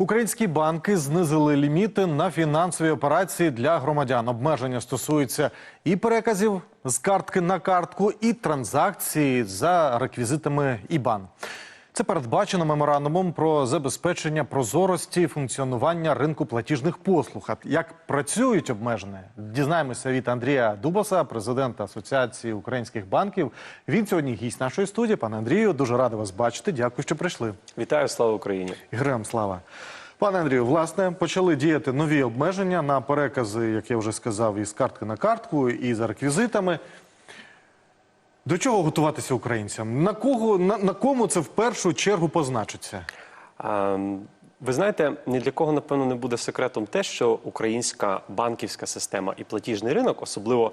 Українські банки знизили ліміти на фінансові операції для громадян. Обмеження стосуються і переказів з картки на картку, і транзакції за реквізитами ІБАН. Це передбачено меморандумом про забезпечення прозорості функціонування ринку платіжних послуг. А як працюють обмеження, дізнаємося від Андрія Дубаса, президента Асоціації українських банків. Він сьогодні гість нашої студії. Пане Андрію, дуже радий вас бачити. Дякую, що прийшли. Вітаю, слава Україні! Героям слава. Пане Андрію, власне, почали діяти нові обмеження на перекази, як я вже сказав, із картки на картку, і за реквізитами. До чого готуватися українцям? На кого на, на кому це в першу чергу позначиться? Ви знаєте, ні для кого напевно не буде секретом те, що українська банківська система і платіжний ринок, особливо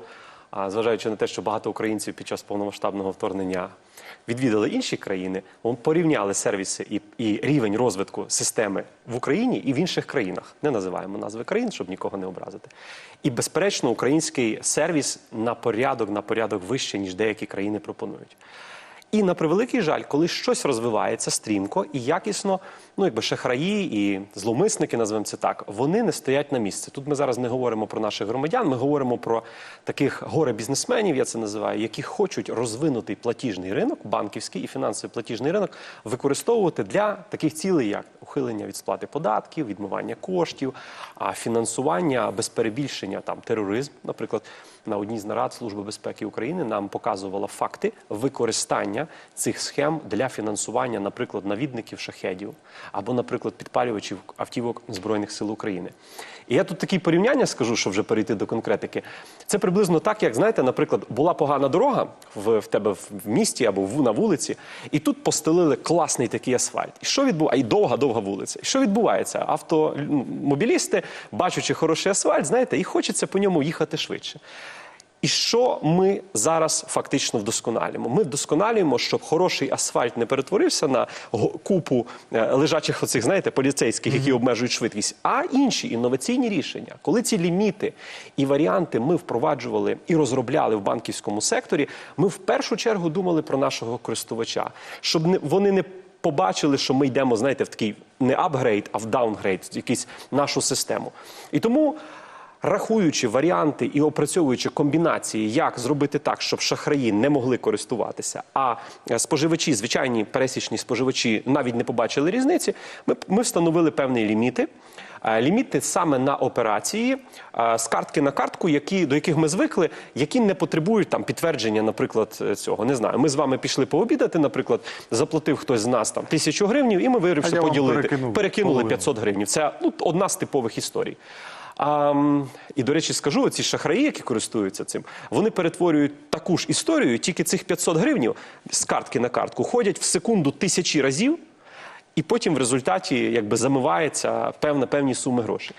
зважаючи на те, що багато українців під час повномасштабного вторгнення відвідали інші країни, порівняли сервіси і, і рівень розвитку системи в Україні і в інших країнах. Не називаємо назви країн, щоб нікого не образити. І безперечно, український сервіс на порядок на порядок вище, ніж деякі країни пропонують. І на превеликий жаль, коли щось розвивається стрімко і якісно, ну якби шахраї і зловмисники, назвемо це так, вони не стоять на місці. Тут ми зараз не говоримо про наших громадян, ми говоримо про таких горе-бізнесменів, я це називаю, які хочуть розвинутий платіжний ринок, банківський і фінансовий платіжний ринок, використовувати для таких цілей, як ухилення від сплати податків, відмивання коштів, а фінансування без перебільшення там тероризм, наприклад. На одній з нарад Служби безпеки України нам показувала факти використання цих схем для фінансування, наприклад, навідників шахедів або, наприклад, підпалювачів автівок Збройних сил України. І я тут такі порівняння скажу, щоб вже перейти до конкретики. Це приблизно так, як знаєте, наприклад, була погана дорога в, в тебе в місті або в, на вулиці, і тут постелили класний такий асфальт. І що відбувається? І довга-довга вулиця. І що відбувається? Автомобілісти, бачачи хороший асфальт, знаєте, і хочеться по ньому їхати швидше. І що ми зараз фактично вдосконалюємо? Ми вдосконалюємо, щоб хороший асфальт не перетворився на купу е, лежачих оцих, знаєте, поліцейських, які обмежують швидкість, а інші інноваційні рішення, коли ці ліміти і варіанти ми впроваджували і розробляли в банківському секторі, ми в першу чергу думали про нашого користувача, щоб вони не побачили, що ми йдемо, знаєте, в такий не апгрейд, а в даунгрейд, якийсь нашу систему. І тому. Рахуючи варіанти і опрацьовуючи комбінації, як зробити так, щоб шахраї не могли користуватися, а е, споживачі, звичайні пересічні споживачі, навіть не побачили різниці, ми, ми встановили певні ліміти. Е, Ліміти саме на операції е, з картки на картку, які, до яких ми звикли, які не потребують там підтвердження, наприклад, цього. Не знаю. Ми з вами пішли пообідати, наприклад, заплатив хтось з нас там тисячу гривнів, і ми вирішили поділити. Перекинули половину. 500 гривнів. Це ну, одна з типових історій. А, і, до речі, скажу, ці шахраї, які користуються цим, вони перетворюють таку ж історію, тільки цих 500 гривнів з картки на картку ходять в секунду тисячі разів, і потім в результаті якби замивається певна, певні суми грошей.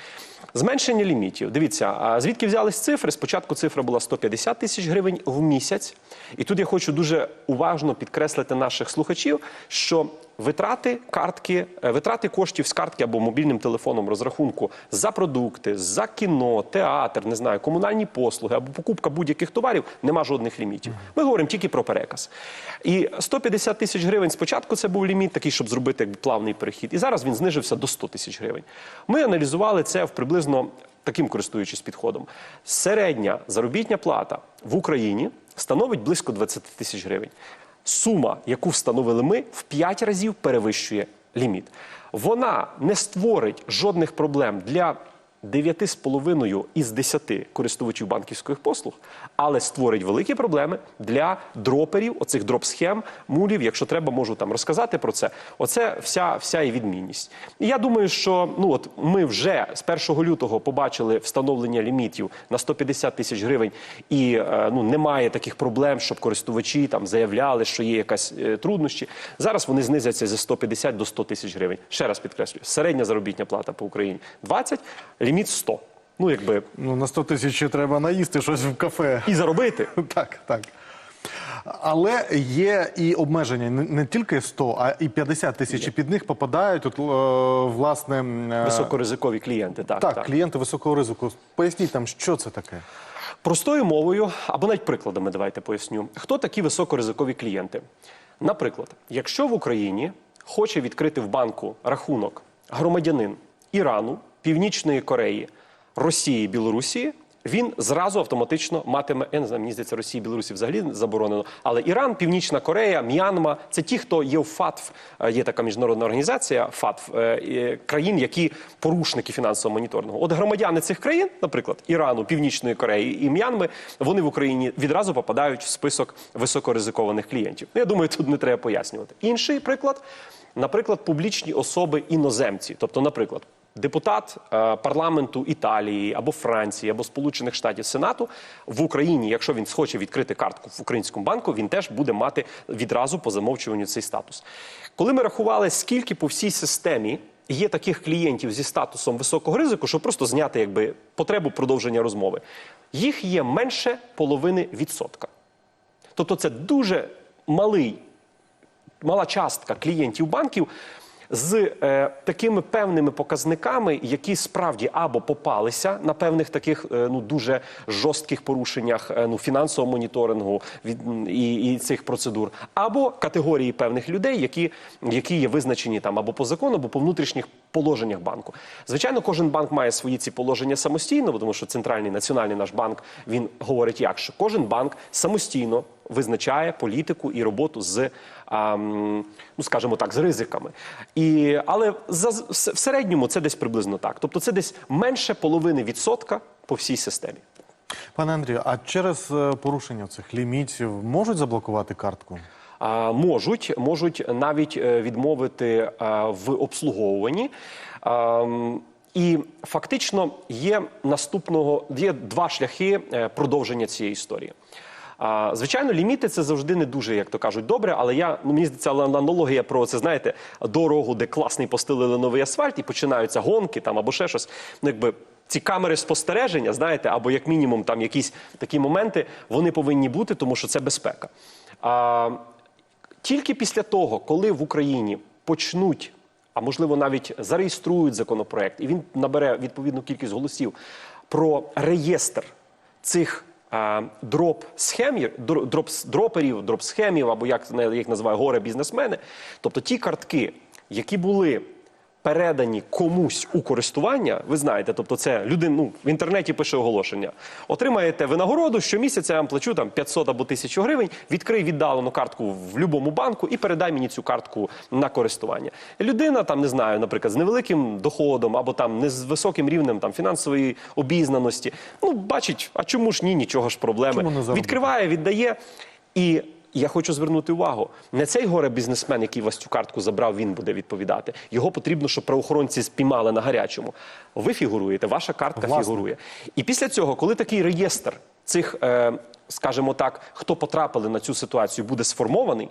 Зменшення лімітів. Дивіться, звідки взялись цифри? Спочатку цифра була 150 тисяч гривень в місяць. І тут я хочу дуже уважно підкреслити наших слухачів, що витрати картки, е, витрати коштів з картки або мобільним телефоном розрахунку за продукти, за кіно, театр, не знаю, комунальні послуги або покупка будь-яких товарів нема жодних лімітів. Ми говоримо тільки про переказ. І 150 тисяч гривень спочатку це був ліміт, такий, щоб зробити якби, плавний перехід. І зараз він знижився до 100 тисяч гривень. Ми аналізували це в приблизно таким користуючись підходом. Середня заробітня плата в Україні становить близько 20 тисяч гривень. Сума, яку встановили ми, в 5 разів перевищує ліміт. Вона не створить жодних проблем для 9,5 із 10 користувачів банківських послуг, але створить великі проблеми для дроперів, оцих дроп-схем, мулів. Якщо треба, можу там розказати про це. Оце вся, вся і відмінність. І я думаю, що ну от ми вже з 1 лютого побачили встановлення лімітів на 150 тисяч гривень, і е, ну немає таких проблем, щоб користувачі там заявляли, що є якась е, труднощі. Зараз вони знизяться зі 150 до 100 тисяч гривень. Ще раз підкреслюю, середня заробітня плата по Україні 20, ліміт 100. Ну якби Ну на 100 тисяч треба наїсти щось в кафе. і заробити. Так, так. Але є і обмеження не, не тільки 100, а і 50 тисяч. І під них попадають от, е, власне е, Високоризикові клієнти, так, так, так. клієнти високого ризику. Поясніть там, що це таке? Простою мовою, або навіть прикладами, давайте поясню. Хто такі високоризикові клієнти? Наприклад, якщо в Україні хоче відкрити в банку рахунок громадянин Ірану, Північної Кореї, Росії, Білорусі, він зразу автоматично матиме, я не знаю, мені здається, Росії, Білорусі взагалі заборонено. Але Іран, Північна Корея, М'янма це ті, хто є в ФАТФ, е, є така міжнародна організація ФАТФ е, е, країн, які порушники фінансового моніторингу. От громадяни цих країн, наприклад, Ірану, Північної Кореї і М'янми, вони в Україні відразу попадають в список високоризикованих клієнтів. Ну, Я думаю, тут не треба пояснювати. Інший приклад, наприклад, публічні особи іноземці, тобто, наприклад. Депутат е, парламенту Італії або Франції або Сполучених Штатів Сенату в Україні, якщо він схоче відкрити картку в українському банку, він теж буде мати відразу по замовчуванню цей статус. Коли ми рахували, скільки по всій системі є таких клієнтів зі статусом високого ризику, щоб просто зняти якби потребу продовження розмови, їх є менше половини відсотка. Тобто, це дуже малий мала частка клієнтів банків з е, такими певними показниками, які справді або попалися на певних таких е, ну дуже жорстких порушеннях е, ну фінансового моніторингу від і, і цих процедур, або категорії певних людей, які, які є визначені там або по закону, або по внутрішніх положеннях банку. Звичайно, кожен банк має свої ці положення самостійно, тому що центральний національний наш банк він говорить, як що кожен банк самостійно визначає політику і роботу з, а, ну скажімо так, з ризиками. І, але за, в середньому це десь приблизно так. Тобто це десь менше половини відсотка по всій системі. Пане Андрію, а через е, порушення цих лімітів можуть заблокувати картку? А, можуть, можуть навіть е, відмовити а, в обслуговуванні. А, і фактично є наступного є два шляхи е, продовження цієї історії. Звичайно, ліміти це завжди не дуже, як то кажуть, добре. Але я ну мені здається, аналогія про це знаєте дорогу, де класний постелили новий асфальт, і починаються гонки там або ще щось. Ну якби ці камери спостереження, знаєте, або як мінімум там якісь такі моменти, вони повинні бути, тому що це безпека. А, тільки після того, коли в Україні почнуть, а можливо навіть зареєструють законопроект, і він набере відповідну кількість голосів про реєстр цих дроп схемів, дроп, дроперів, дроп схемів, або як їх називають горе бізнесмени, тобто ті картки, які були передані комусь у користування, ви знаєте, тобто це людина ну, в інтернеті пише оголошення. Отримаєте винагороду, щомісяця я вам плачу там 500 або 1000 гривень, відкрий віддалену картку в будь-якому банку і передай мені цю картку на користування. Людина там не знаю, наприклад, з невеликим доходом або там не з високим рівнем там фінансової обізнаності. Ну, бачить, а чому ж ні, нічого ж проблеми. Відкриває, віддає і. Я хочу звернути увагу, не цей горе бізнесмен, який вас цю картку забрав, він буде відповідати. Його потрібно, щоб правоохоронці спіймали на гарячому. Ви фігуруєте, ваша картка Власне. фігурує. І після цього, коли такий реєстр цих, е, скажімо так, хто потрапили на цю ситуацію, буде сформований,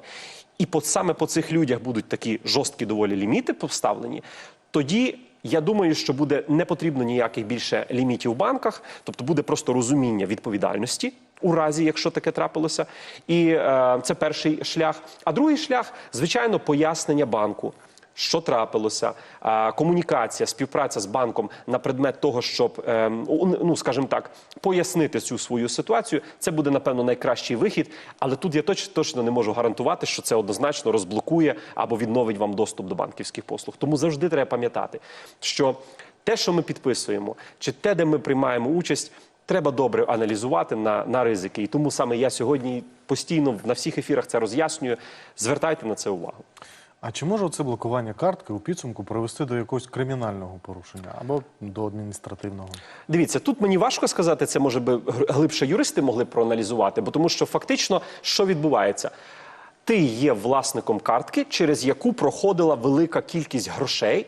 і по, саме по цих людях будуть такі жорсткі доволі ліміти поставлені, тоді. Я думаю, що буде не потрібно ніяких більше лімітів в банках, тобто буде просто розуміння відповідальності у разі, якщо таке трапилося. І е, це перший шлях. А другий шлях, звичайно, пояснення банку. Що трапилося, комунікація, співпраця з банком на предмет того, щоб у- ну скажімо так, пояснити цю свою ситуацію. Це буде напевно найкращий вихід. Але тут я точно точно не можу гарантувати, що це однозначно розблокує або відновить вам доступ до банківських послуг. Тому завжди треба пам'ятати, що те, що ми підписуємо, чи те, де ми приймаємо участь. Треба добре аналізувати на, на ризики, і тому саме я сьогодні постійно на всіх ефірах це роз'яснюю. Звертайте на це увагу. А чи може це блокування картки у підсумку привести до якогось кримінального порушення або до адміністративного? Дивіться, тут мені важко сказати, це може би глибше юристи могли б проаналізувати, бо тому що фактично що відбувається? Ти є власником картки, через яку проходила велика кількість грошей,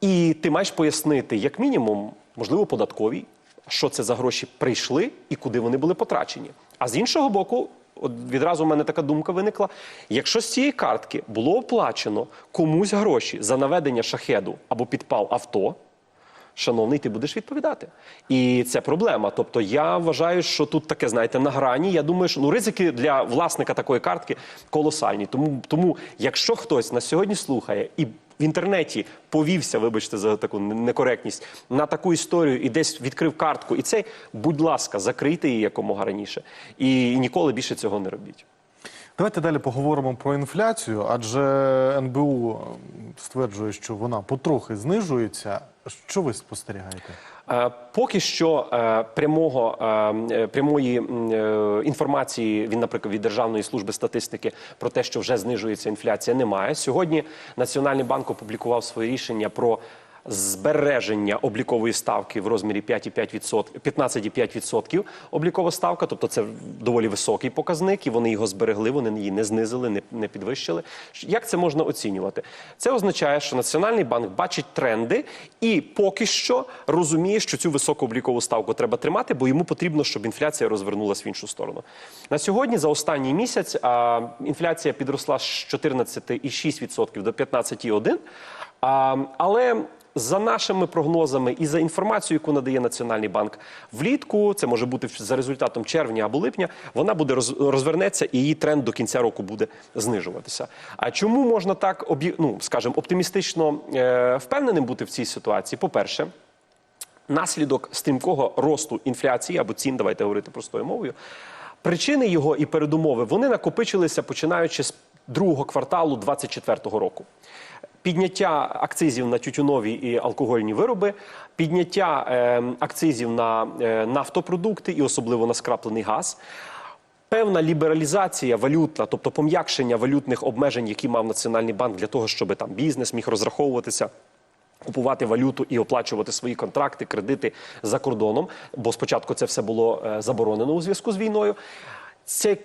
і ти маєш пояснити, як мінімум, можливо, податковій, що це за гроші прийшли і куди вони були потрачені. А з іншого боку, от відразу в мене така думка виникла: якщо з цієї картки було оплачено комусь гроші за наведення шахеду або підпал авто. Шановний, ти будеш відповідати. І це проблема. Тобто я вважаю, що тут таке, знаєте, на грані. Я думаю, що ну ризики для власника такої картки колосальні. Тому, тому якщо хтось на сьогодні слухає і в інтернеті повівся, вибачте за таку некоректність, на таку історію і десь відкрив картку, і цей, будь ласка, закрийте її якомога раніше. І ніколи більше цього не робіть. Давайте далі поговоримо про інфляцію, адже НБУ стверджує, що вона потрохи знижується. Що ви спостерігаєте? Е, Поки що е, прямого е, прямої інформації він, наприклад, від Державної служби статистики про те, що вже знижується інфляція, немає. Сьогодні Національний банк опублікував своє рішення про збереження облікової ставки в розмірі 5,5%, 15,5% облікова ставка, тобто це доволі високий показник, і вони його зберегли, вони її не знизили, не, підвищили. Як це можна оцінювати? Це означає, що Національний банк бачить тренди і поки що розуміє, що цю високу облікову ставку треба тримати, бо йому потрібно, щоб інфляція розвернулася в іншу сторону. На сьогодні за останній місяць інфляція підросла з 14,6% до 15,1%. А, але за нашими прогнозами і за інформацією, яку надає Національний банк влітку, це може бути за результатом червня або липня, вона буде роз- розвернеться і її тренд до кінця року буде знижуватися. А чому можна так ну, скажімо, оптимістично е, впевненим бути в цій ситуації? По-перше, наслідок стрімкого росту інфляції або цін, давайте говорити простою мовою. Причини його і передумови вони накопичилися починаючи з другого кварталу 2024 року. Підняття акцизів на тютюнові і алкогольні вироби, підняття е, акцизів на е, нафтопродукти і особливо на скраплений газ. Певна лібералізація валютна, тобто пом'якшення валютних обмежень, які мав Національний банк для того, щоб там бізнес міг розраховуватися. Купувати валюту і оплачувати свої контракти, кредити за кордоном, бо спочатку це все було е, заборонено у зв'язку з війною. Цей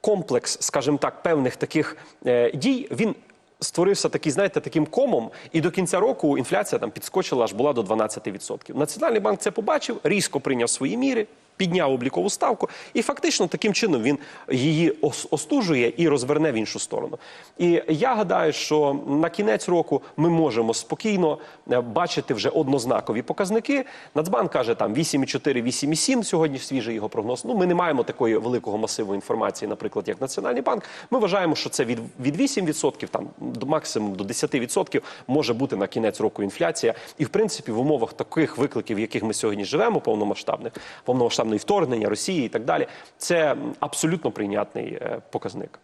комплекс, скажімо так, певних таких е, дій він створився такий, знаєте, таким комом, і до кінця року інфляція там підскочила аж була до 12%. Національний банк це побачив, різко прийняв свої міри. Підняв облікову ставку, і фактично таким чином він її остужує і розверне в іншу сторону. І я гадаю, що на кінець року ми можемо спокійно е, бачити вже однознакові показники. Нацбанк каже там 8,4, 8,7, Сьогодні свіжий його прогноз. Ну ми не маємо такої великого масиву інформації, наприклад, як Національний банк. Ми вважаємо, що це від, від 8%, там до максимум до 10% може бути на кінець року інфляція. І в принципі, в умовах таких викликів, в яких ми сьогодні живемо, повномасштабних повномасштабних, повномасштабної вторгнення Росії і так далі, це абсолютно прийнятний е, показник.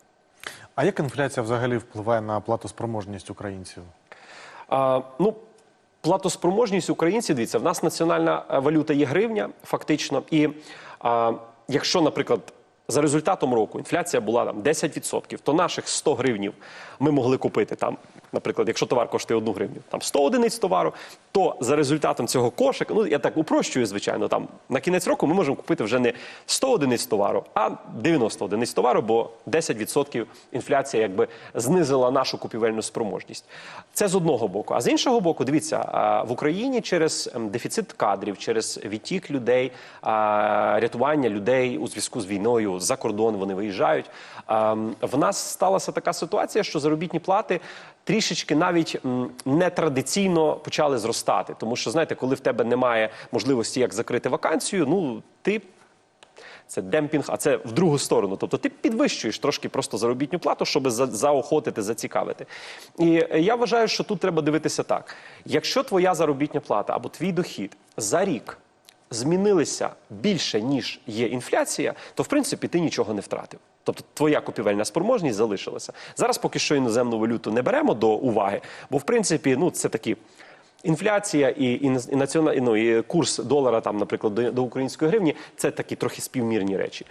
А як інфляція взагалі впливає на платоспроможність українців? А, ну, платоспроможність українців, дивіться, в нас національна е, валюта є гривня, фактично. І а, якщо, наприклад, за результатом року інфляція була там 10%, то наших 100 гривнів ми могли купити там, наприклад, якщо товар коштує 1 гривню, там 100 одиниць товару, то за результатом цього кошика, ну я так упрощую, звичайно, там на кінець року ми можемо купити вже не 100 одиниць товару, а 90 одиниць товару, бо 10% інфляція якби знизила нашу купівельну спроможність. Це з одного боку. А з іншого боку, дивіться, в Україні через ем, дефіцит кадрів, через відтік людей, рятування людей у зв'язку з війною за кордон вони виїжджають. В нас сталася така ситуація, що заробітні плати трішечки навіть нетрадиційно почали зростати. Тому що, знаєте, коли в тебе немає можливості як закрити вакансію, ну ти це демпінг, а це в другу сторону. Тобто ти підвищуєш трошки просто заробітну плату, щоб за- заохотити, зацікавити. І я вважаю, що тут треба дивитися так: якщо твоя заробітня плата або твій дохід за рік змінилися більше, ніж є інфляція, то в принципі ти нічого не втратив. Тобто твоя купівельна спроможність залишилася. Зараз поки що іноземну валюту не беремо до уваги, бо в принципі ну, це такі Інфляція і, і, і, націонал, ну, і курс долара, там, наприклад, до, до української гривні це такі трохи співмірні речі.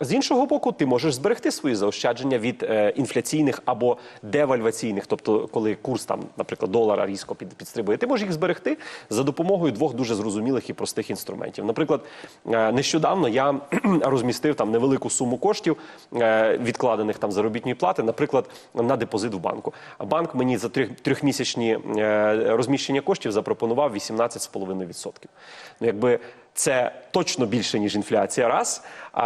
З іншого боку, ти можеш зберегти свої заощадження від е, інфляційних або девальваційних, тобто, коли курс там, наприклад, долара різко підстрибує, ти можеш їх зберегти за допомогою двох дуже зрозумілих і простих інструментів. Наприклад, е, нещодавно я розмістив там невелику суму коштів, е, відкладених там заробітної плати, наприклад, на депозит в банку. А банк мені за трьохмісячні розміщення коштів запропонував 18,5%. Ну, якби це точно більше, ніж інфляція, раз.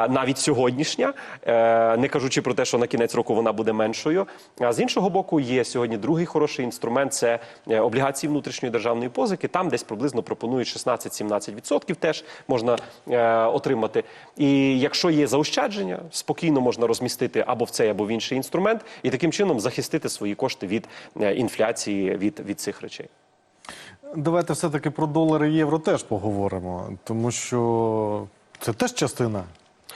Навіть сьогоднішня, е, не кажучи про те, що на кінець року вона буде меншою. А з іншого боку, є сьогодні другий хороший інструмент це е, облігації внутрішньої державної позики. Там десь приблизно пропонують 16-17% теж можна е, отримати. І якщо є заощадження, спокійно можна розмістити або в цей, або в інший інструмент, і таким чином захистити свої кошти від інфляції, від, від цих речей. Давайте все-таки про долари і євро теж поговоримо, тому що це теж частина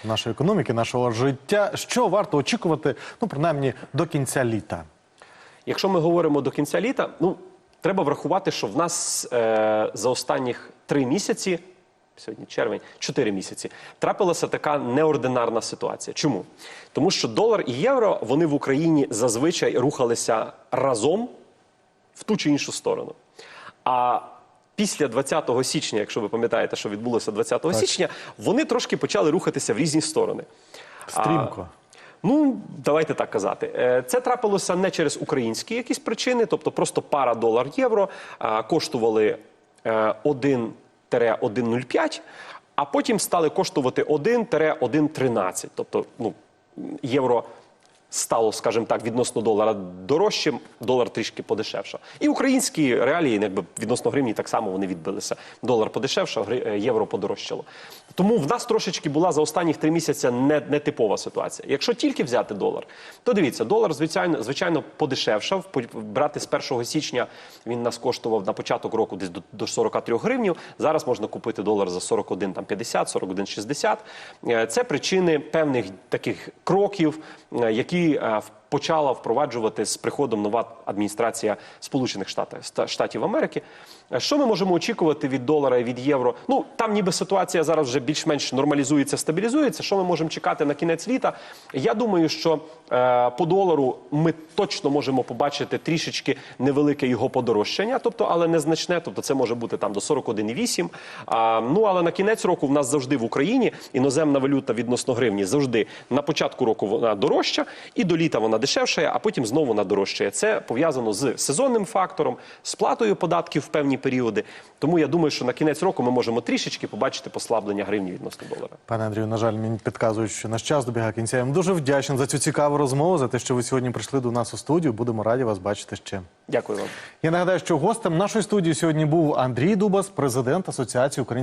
нашої економіки, нашого життя. Що варто очікувати, ну принаймні до кінця літа? Якщо ми говоримо до кінця літа, ну треба врахувати, що в нас е, за останніх три місяці, сьогодні червень, чотири місяці, трапилася така неординарна ситуація. Чому? Тому що долар і євро вони в Україні зазвичай рухалися разом в ту чи іншу сторону. А після 20 січня, якщо ви пам'ятаєте, що відбулося 20 січня, вони трошки почали рухатися в різні сторони. Стрімко. Ну, давайте так казати. Е, Це трапилося не через українські якісь причини, тобто просто пара долар-євро а, коштували е, 1-1,05, а потім стали коштувати 1-1,13. Тобто, ну, євро стало, скажімо так, відносно долара дорожчим, долар трішки подешевшав. І українські реалії, якби відносно гривні, так само вони відбилися. Долар подешевшав, е, євро подорожчало. Тому в нас трошечки була за останніх три місяці не, нетипова ситуація. Якщо тільки взяти долар, то дивіться, долар звичайно, звичайно подешевшав. По- Брати з 1 січня він нас коштував на початок року десь до, до 43 гривнів. Зараз можна купити долар за 41 там 50, 41 60. Е, Це причини певних таких кроків, е, які е, в- почала впроваджувати з приходом нова адміністрація Сполучених Штатів, Штатів Америки. Е, Що ми можемо очікувати від долара і від євро? Ну там ніби ситуація зараз вже більш-менш нормалізується, стабілізується. Що ми можемо чекати на кінець літа? Я думаю, що е, по долару ми точно можемо побачити трішечки невелике його подорожчання, тобто, але незначне. Тобто, це може бути там до 41,8. А, ну але на кінець року в нас завжди в Україні іноземна валюта відносно гривні завжди на початку року вона дорожча, і до літа вона дешевшає, а потім знову вона дорожчає. Це пов'язано з сезонним фактором, сплатою податків в певні періоди. Тому я думаю, що на кінець року ми можемо трішечки побачити послаблення гривні відносно долара. Пане Андрію, на жаль, мені підказують, що наш час добігає кінця. Я вам дуже вдячний за цю цікаву розмову, за те, що ви сьогодні прийшли до нас у студію. Будемо раді вас бачити ще. Дякую вам. Я нагадаю, що гостем нашої студії сьогодні був Андрій Дубас, президент Асоціації українських.